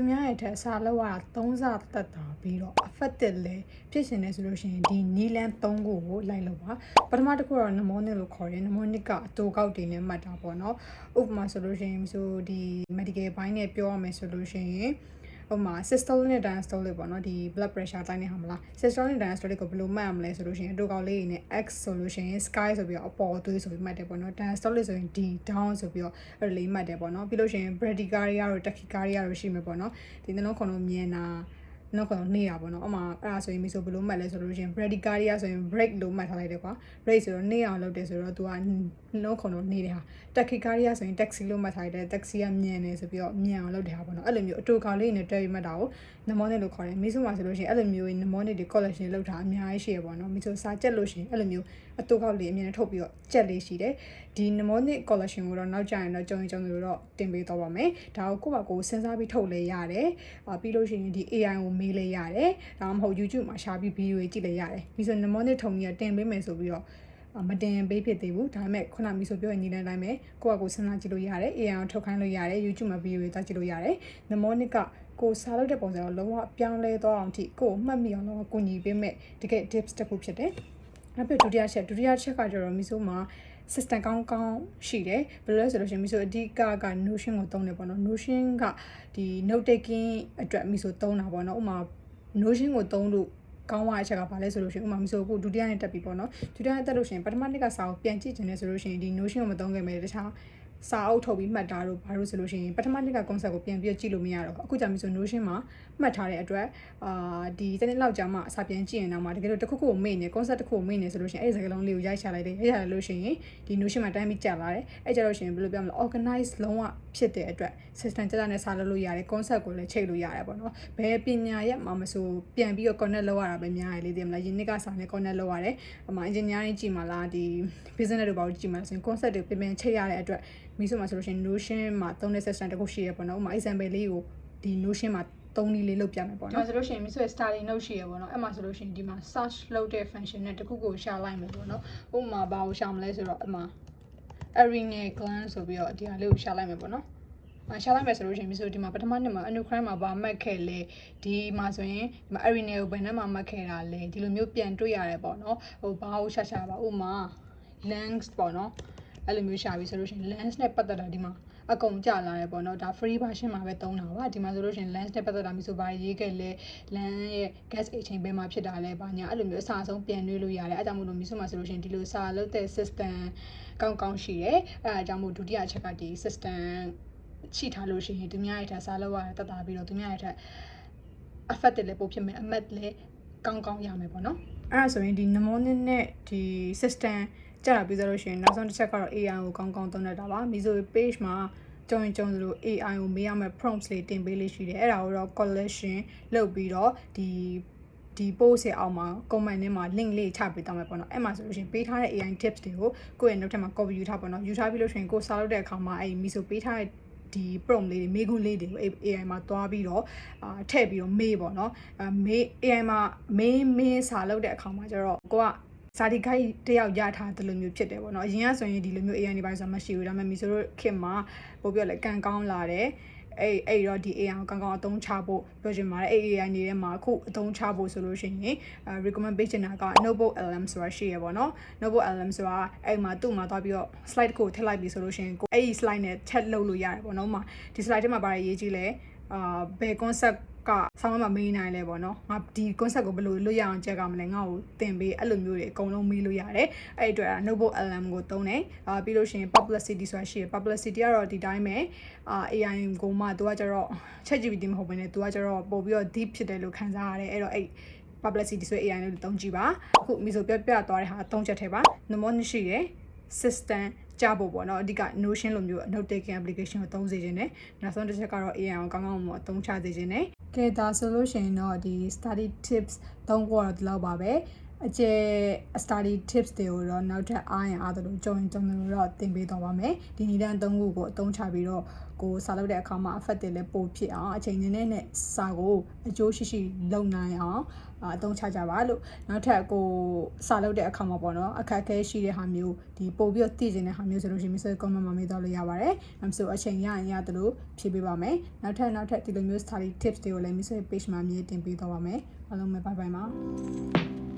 သူများရဲ့ထက်အစားလောက်ရတာ3ဆတက်တာပြီးတော့ effective လဲဖြစ်ရှင်နေဆိုလို့ရှိရင်ဒီနီလန်3ခုကိုလိုက်လို့ပါပထမတစ်ခုကတော့ mnemonic လို့ခေါ်တယ် mnemonic ကအတူကောက်တွေနဲ့မှတ်တာပေါ့နော်ဥပမာဆိုလို့ရှိရင်ဆိုဒီ medical ဘိုင်းနဲ့ပြောရမယ်ဆိုလို့ရှိရင် ဟိုမှာ systolic နဲ့ diastolic ပေါ့နော်ဒီ blood pressure တိုင်းနေဟာမလား systolic နဲ့ diastolic ကိုဘယ်လိုမှတ်ရမလဲဆိုလို့ရှိရင်အတူကောက်လေးတွေနဲ့ x ဆိုလို့ရှိရင် sky ဆိုပြီးတော့အပေါ်သွေးဆိုပြီးမှတ်တယ်ပေါ့နော် diastolic ဆိုရင် d down ဆိုပြီးတော့အဲ့လိုလေးမှတ်တယ်ပေါ့နော်ပြီးလို့ရှိရင် bradycardia တို့ tachycardia တို့ရှိမှာပေါ့နော်ဒီနှလုံးခုန်လုံးမြင်တာ နောက်ကတော့နေတာပေါ့နော်အမှအဲ့ဒါဆိုရင်မိဆိုဘယ်လိုမှတ်လဲဆိုလို့ရှိရင် bradycardia ဆိုရင် break လို့မှတ်ထားလိုက်တယ်ကွာ break ဆိုတော့နေအောင်လုပ်တယ်ဆိုတော့ तू ကနှလုံးခုန်လုံးနေတဲ့ဟာ tachycardia ဆိုရင် taxi လို့မှတ်ထားလိုက်တယ် taxi ကမြင်နေဆိုပြီးတော့မြင်အောင်လုပ်တဲ့ဟာပေါ့နော်အဲ့လိုမျိုးအတူကောင်လေးနဲ့တွဲပြီးမှတ်တာကို mnemonic လို့ခေါ်တယ်မိဆိုမှာဆိုလို့ရှိရင်အဲ့လိုမျိုး mnemonic တွေ collection လုပ်တာအများကြီးရှိရပေါ့နော်မိဆိုစာကြက်လို့ရှိရင်အဲ့လိုမျိုးအတူကောက်လေးအမြင်နဲ့ထုတ်ပြီးတော့ကြက်လေးရှိတယ်ဒီ mnemonic collection ကိုတော့နောက်ကျရင်တော့ကြုံရင်ကြုံလို့တော့တင်ပေးတော့ပါမယ်ဒါကိုကိုယ့်ဘာကိုယ်စဉ်းစားပြီးထုတ်လဲရတယ်အာပြီးလို့ရှိရင်ဒီ AI ကိုမေးလဲရတယ်ဒါမှမဟုတ် YouTube မှာရှာပြီး video တွေကြည့်လဲရတယ်ပြီးဆို mnemonic ထုံကြီးကတင်ပေးမယ်ဆိုပြီးတော့မတင်ပေးဖြစ်သေးဘူးဒါပေမဲ့ခုနမီဆိုပြောရင်ညီတဲ့အတိုင်းပဲကိုယ့်အကိုစဉ်းစားကြည့်လို့ရတယ် AI ကိုထုတ်ခိုင်းလို့ရတယ် YouTube မှာ video တွေသွားကြည့်လို့ရတယ် mnemonic ကကိုစားလုပ်တဲ့ပုံစံကိုလုံးဝပြောင်းလဲသွားအောင်ထိကိုမှတ်မိအောင်လုံးဝကိုညီပေးမဲ့တကယ် tips တစ်ခုဖြစ်တယ်နောက်ပြီးဒုတိယချက်ဒုတိယချက်ကကျတော့မီဆိုမှာ system ကောင်းကောင်းရှိတယ်ဘယ်လိုလဲဆိုလို့ရှိရင်မီဆိုအဓိကက notion ကိုသုံးတယ်ပေါ့နော် notion ကဒီ note taking အတွက်မီဆိုသုံးတာပေါ့နော်ဥပမာ notion ကိုသုံးလို့ကောင်းသွားတဲ့အချက်ကဘာလဲဆိုလို့ရှိရင်ဥပမာမဆိုအခုဒုတိယနဲ့တက်ပြီပေါ့နော်ဒုတိယနဲ့တက်လို့ရှိရင်ပထမနှစ်ကစာကိုပြန်ကြည့်ချင်တယ်ဆိုလို့ရှိရင်ဒီ notion ကိုမသုံးခင်ပဲတခြား စာအုပ်ထုတ်ပြီးမှတ်တာတို့ဘာလို့ဆိုလို့ရှိရင်ပထမနှစ်က concept ကိုပြန်ပြီးကြည့်လို့မရတော့ဘူးအခုကြာပြီဆို notion မှာမှတ်ထားတဲ့အတွက်အာဒီတစ်နှစ်လောက်ကြာမှအစာပြန်ကြည့်ရင်တော့မှတကယ်လို့တစ်ခုခုကိုမေ့နေ concept တစ်ခုကိုမေ့နေဆိုလို့ရှိရင်အဲ့ဒီစကားလုံးလေးကိုရိုက်ချလိုက်တယ်ရိုက်ချလိုက်လို့ရှိရင်ဒီ notion မှာတိုင်းပြီးကြာလာတယ်အဲ့ကြတော့ရှိရင်ဘယ်လိုပြောမလဲ organize လုံးဝဖြစ်တဲ့အတွက် system ကြကြနဲ့စာလုပ်လို့ရတယ် concept ကိုလည်းချိန်လို့ရတယ်ပေါ့နော်ဘယ်ပညာရက်မှာမဆိုပြန်ပြီးတော့ connect လုပ်ရတာပဲများရလေသိမလားယင်းနှစ်ကစာနဲ့ connect လုပ်ရတယ်အမှ engineering ကြည့်မှလားဒီ business တွေဘာလို့ကြည့်မှလဲဆိုရင် concept တွေပြင်ပြင်ချိန်ရတဲ့အတွက် မိဆိုမှာဆိုလို့ရှိရင် notion မှာသုံးတဲ့ system တစ်ခုရှိရပေါ့နော်ဥပမာ example လေးကိုဒီ notion မှာသုံးနည်းလေးလုပ်ပြမယ်ပေါ့နော်ဆိုလို့ရှိရင်မိဆိုရဲ့ starting note ရှိရပေါ့နော်အဲ့မှာဆိုလို့ရှိရင်ဒီမှာ search လုပ်တဲ့ function နဲ့တစ်ခုကိုရှာလိုက်မယ်ပေါ့နော်ဥပမာဘာကိုရှာမလဲဆိုတော့အမှ arena gland ဆိုပြီးတော့ဒီဟာလေးကိုရှာလိုက်မယ်ပေါ့နော်အရှာလိုက်မယ်ဆိုလို့ရှိရင်မျိုးဒီမှာပထမနှစ်မှာ endocrine မှာဗာမှတ်ခဲ့လေဒီမှာဆိုရင်ဒီမှာ arena ကိုဘယ်နှမှာမှတ်ခဲ့တာလဲဒီလိုမျိုးပြန်တွေ့ရတယ်ပေါ့နော်ဟိုဘာကိုရှာရှာပါဥမာ lungs ပေါ့နော် အဲ့လိုမျိုးရှာပြီးဆိုလို့ရှိရင် lungs နဲ့ပတ်သက်တာဒီမှာအကုန်ကြလာတယ်ပေါ့နော်ဒါ free version မှာပဲသုံးတာပါဒီမှာဆိုလို့ရှိရင် lens နဲ့ပတ်သက်တာမျိုးဆိုပါရေးခဲ့လဲ lens ရဲ့ gas exchange ဘယ်မှာဖြစ်တာလဲဘာညာအဲ့လိုမျိုးအစားဆုံးပြန်နှွေးလို့ရတယ်အဲကြောင့်မို့လို့မျိုးဆိုမှာဆိုလို့ရှိရင်ဒီလိုစာလုပ်တဲ့ system ကောင်းကောင်းရှိတယ်အဲအကြောင်းမို့ဒုတိယအချက်ကဒီ system ချိထားလို့ရှိရင်သူများရဲ့ထက်စားလောက်ရတတ်တာပြီးတော့သူများရဲ့ထက် effect လည်းပိုဖြစ်မယ်အမတ်လည်းကောင်းကောင်းရမယ်ပေါ့နော်အဲ့ဒါဆိုရင်ဒီ mnemonic နဲ့ဒီ system ကြာတာပြီးဆိုလို့ရှိရင်နောက်ဆုံးတစ်ချက်ကတော့ AI ကိုကောင်းကောင်းသုံးတတ်တာပါ Mizo page မှာကြုံရင်ကြုံသလို AI ကိုမေးရမယ့် prompts လေးတင်ပေးလေးရှိတယ်အဲ့ဒါကိုတော့ collection လုပ်ပြီးတော့ဒီဒီ post ရဲ့အောက်မှာ comment ထဲမှာ link လေးချပေးတော့မယ်ပေါ့နော်အဲ့မှာဆိုလို့ရှိရင်ပေးထားတဲ့ AI tips တွေကိုကိုယ့်ရဲ့ note ထဲမှာ copy ယူထားပေါ့နော်ယူထားပြီးလို့ရှိရင်ကိုယ်စာလုပ်တဲ့အခါမှာအဲ့ Mizo ပေးထားတဲ့ဒီ prompt လေးတွေမေးခွန်းလေးတွေကို AI မှာတွားပြီးတော့အာထည့်ပြီးတော့မေးပေါ့နော်အဲမေး AI မှာမေးမေးစာလုပ်တဲ့အခါမှာကျတော့ကိုက စာဒီခိုက်တယောက်ရထားတယ်လို့မျိုးဖြစ်တယ်ပေါ့နော်အရင်ကဆိုရင်ဒီလိုမျိုး AI နေပါဆိုမရှိဘူးဒါပေမဲ့မီဆိုတို့ခင်မှာပို့ပြောလဲကန်ကောင်းလာတယ်အဲ့အဲ့တော့ဒီ AI ကိုကောင်းကောင်းအသုံးချဖို့ပြောချင်ပါတယ်အဲ့ AI နေထဲမှာအခုအသုံးချဖို့ဆိုလို့ရှိရင်အဲ recommend ပေးချင်တာက Notebook LM ဆိုတာရှိရပေါ့နော် Notebook LM ဆိုတာအဲ့မှာသူ့မှာသွားပြီးတော့ slide ကိုထည့်လိုက်ပြီဆိုလို့ရှိရင်ကိုအဲ့ဒီ slide နဲ့ chat လုပ်လို့ရတယ်ပေါ့နော်ဥပမာဒီ slide ထဲမှာပါတယ်ရေးကြည့်လဲအာဘယ် concept ကဆောင်းမမေးနိုင်လဲပေါ့နော်ငါဒီ concept ကိုဘယ်လိုလွတ်ရအောင်ကြက်ကမလဲငါ့ကိုသင်ပေးအဲ့လိုမျိုးတွေအကုန်လုံးမေးလို့ရတယ်အဲ့အတွက် notebook LM ကိုသုံးတယ်အာပြီးလို့ရှိရင် publicity ဆိုတာရှိရ publicity ကတော့ဒီတိုင်းပဲအာ AI ကိုမှသူကကျတော့ ChatGPT မဟုတ်ဘဲねသူကကျတော့ပို့ပြီးတော့ deep ဖြစ်တယ်လို့ခံစားရတယ်အဲ့တော့အဲ့ publicity ဆို AI လို့သုံးကြည့်ပါအခုမိဆိုပြပြသွားတဲ့ဟာသုံးချက်ထဲပါ mnemonic ရှိတယ် system ကြဖို့ပေါ့နော်အဓိက notion လိုမျိုး note taking application ကိုသုံးစေခြင်းနဲ့နောက်ဆုံးတစ်ချက်ကတော့ AI ကိုကောင်းကောင်းမအသုံးချစေခြင်းနဲ့ကဲဒါဆိုလို့ရှိရင်တော့ဒီ study tips သုံးခုတော့ဒီလောက်ပါပဲ အကျဲ study tips တွေကိုတော့နောက်ထပ်အားရင်အားသလိုကြုံရင်ကြုံတယ်လို့တော့သင်ပေးတော့ပါမယ်ဒီနည်းလမ်းသုံးခုကိုအသုံးချပြီးတော့ကိုစာလုပ်တဲ့အခါမှာ effective လည်းပိုဖြစ်အောင်အချိန်နည်းနည်းနဲ့စာကိုအကျိုးရှိရှိလုပ်နိုင်အောင်အာအသုံးချကြပါလို့နောက်ထပ်ကိုစာလုပ်တဲ့အခါမှာပေါ့နော်အခက်အခဲရှိတဲ့ဟာမျိုးဒီပို့ပြီးတော့သိကျင်တဲ့ဟာမျိုးဆိုလို့ရှိရင် Mr. comment မှာမေးတော့လို့ရပါတယ်။အဲဆိုအချိန်ရရင်ရတယ်လို့ဖြည့်ပေးပါမယ်။နောက်ထပ်နောက်ထပ်ဒီလိုမျိုး study tips တွေကိုလည်း Mr. page မှာအမြဲတင်ပေးတော့ပါမယ်။အားလုံးပဲ bye bye ပါ။